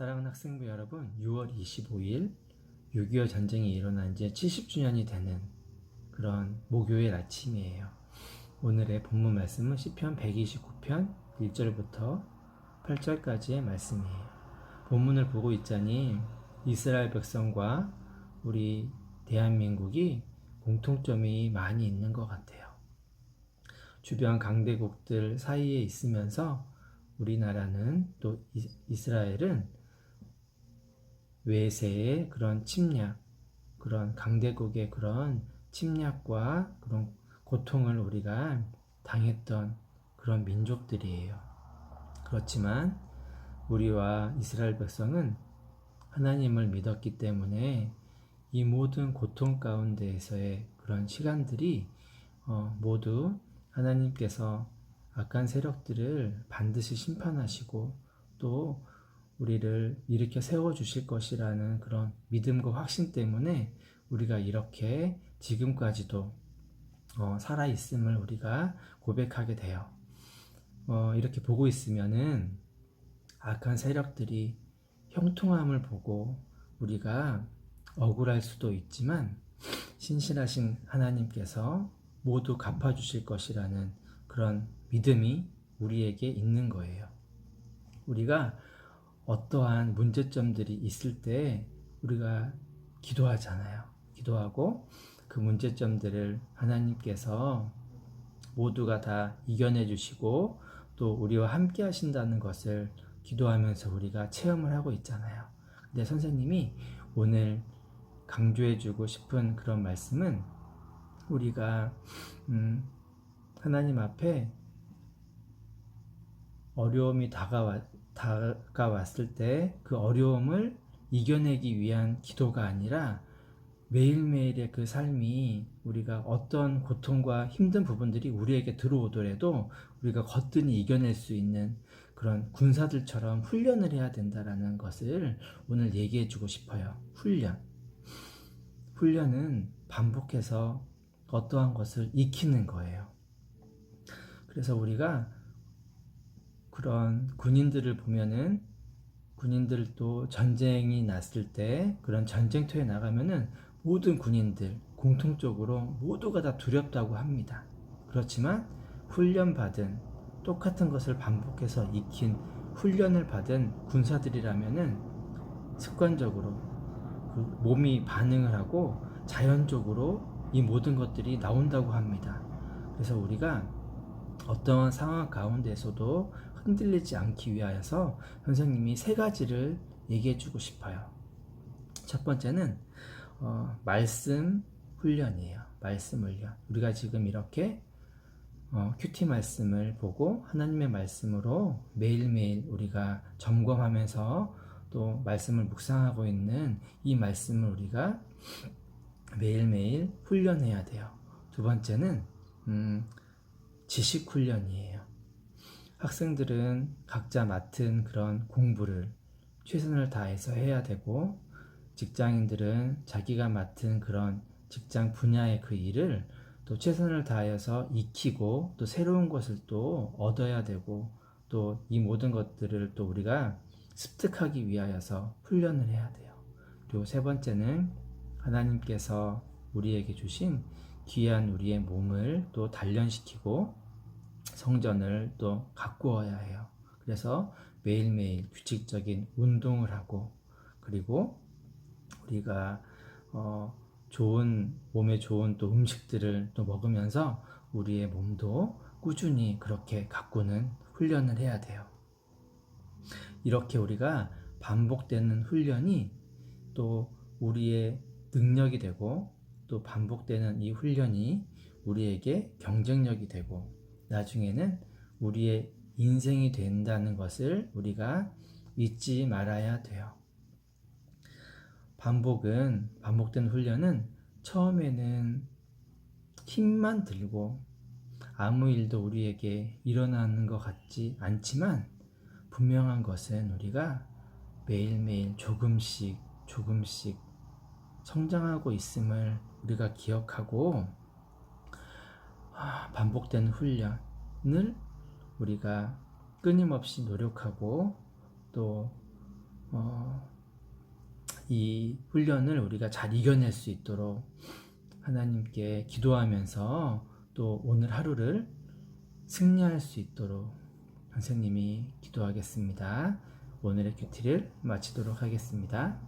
사랑하는 학생부 여러분, 6월 25일 6.25 전쟁이 일어난 지 70주년이 되는 그런 목요일 아침이에요. 오늘의 본문 말씀은 시편 129편 1절부터 8절까지의 말씀이에요. 본문을 보고 있자니 이스라엘 백성과 우리 대한민국이 공통점이 많이 있는 것 같아요. 주변 강대국들 사이에 있으면서 우리나라는 또 이- 이스라엘은 외세의 그런 침략, 그런 강대국의 그런 침략과 그런 고통을 우리가 당했던 그런 민족들이에요. 그렇지만 우리와 이스라엘 백성은 하나님을 믿었기 때문에 이 모든 고통 가운데에서의 그런 시간들이 어, 모두 하나님께서 악한 세력들을 반드시 심판하시고 또 우리를 일으켜 세워 주실 것이라는 그런 믿음과 확신 때문에 우리가 이렇게 지금까지도 어, 살아 있음을 우리가 고백하게 돼요. 어, 이렇게 보고 있으면은 악한 세력들이 형통함을 보고 우리가 억울할 수도 있지만 신실하신 하나님께서 모두 갚아주실 것이라는 그런 믿음이 우리에게 있는 거예요. 우리가 어떠한 문제점들이 있을 때 우리가 기도하잖아요. 기도하고 그 문제점들을 하나님께서 모두가 다 이겨내 주시고 또 우리와 함께 하신다는 것을 기도하면서 우리가 체험을 하고 있잖아요. 근데 선생님이 오늘 강조해 주고 싶은 그런 말씀은 우리가 음, 하나님 앞에 어려움이 다가와, 다가왔을 때 그 어려움을 이겨내기 위한 기도가 아니라 매일매일의 그 삶이 우리가 어떤 고통과 힘든 부분들이 우리에게 들어오더라도 우리가 거뜬히 이겨낼 수 있는 그런 군사들처럼 훈련을 해야 된다라는 것을 오늘 얘기해 주고 싶어요. 훈련. 훈련은 반복해서 어떠한 것을 익히는 거예요. 그래서 우리가 그런 군인들을 보면은 군인들도 전쟁이 났을 때 그런 전쟁터에 나가면은 모든 군인들 공통적으로 모두가 다 두렵다고 합니다. 그렇지만 훈련받은 똑같은 것을 반복해서 익힌 훈련을 받은 군사들이라면은 습관적으로 그 몸이 반응을 하고 자연적으로 이 모든 것들이 나온다고 합니다. 그래서 우리가 어떠한 상황 가운데서도 흔들리지 않기 위하여서 선생님이 세 가지를 얘기해 주고 싶어요. 첫 번째는 어, 말씀 훈련이에요. 말씀 훈련. 우리가 지금 이렇게 어, 큐티 말씀을 보고 하나님의 말씀으로 매일매일 우리가 점검하면서 또 말씀을 묵상하고 있는 이 말씀을 우리가 매일매일 훈련해야 돼요. 두 번째는 음, 지식 훈련이에요. 학생들은 각자 맡은 그런 공부를 최선을 다해서 해야 되고 직장인들은 자기가 맡은 그런 직장 분야의 그 일을 또 최선을 다해서 익히고 또 새로운 것을 또 얻어야 되고 또 이 모든 것들을 또 우리가 습득하기 위하여서 훈련을 해야 돼요. 그리고 세 번째는 하나님께서 우리에게 주신 귀한 우리의 몸을 또 단련시키고 성전을 또 가꾸어야 해요. 그래서 매일매일 규칙적인 운동을 하고 그리고 우리가 어 좋은 몸에 좋은 또 음식들을 또 먹으면서 우리의 몸도 꾸준히 그렇게 가꾸는 훈련을 해야 돼요. 이렇게 우리가 반복되는 훈련이 또 우리의 능력이 되고 또 반복되는 이 훈련이 우리에게 경쟁력이 되고 나중에는 우리의 인생이 된다는 것을 우리가 잊지 말아야 돼요. 반복은, 반복된 훈련은 처음에는 힘만 들고 아무 일도 우리에게 일어나는 것 같지 않지만 분명한 것은 우리가 매일매일 조금씩 조금씩 성장하고 있음을 우리가 기억하고 아, 반복된 훈련을 우리가 끊임없이 노력하고 또 어, 이 훈련을 우리가 잘 이겨낼 수 있도록 하나님께 기도하면서 또 오늘 하루를 승리할 수 있도록 선생님이 기도하겠습니다. 오늘의 큐티를 마치도록 하겠습니다.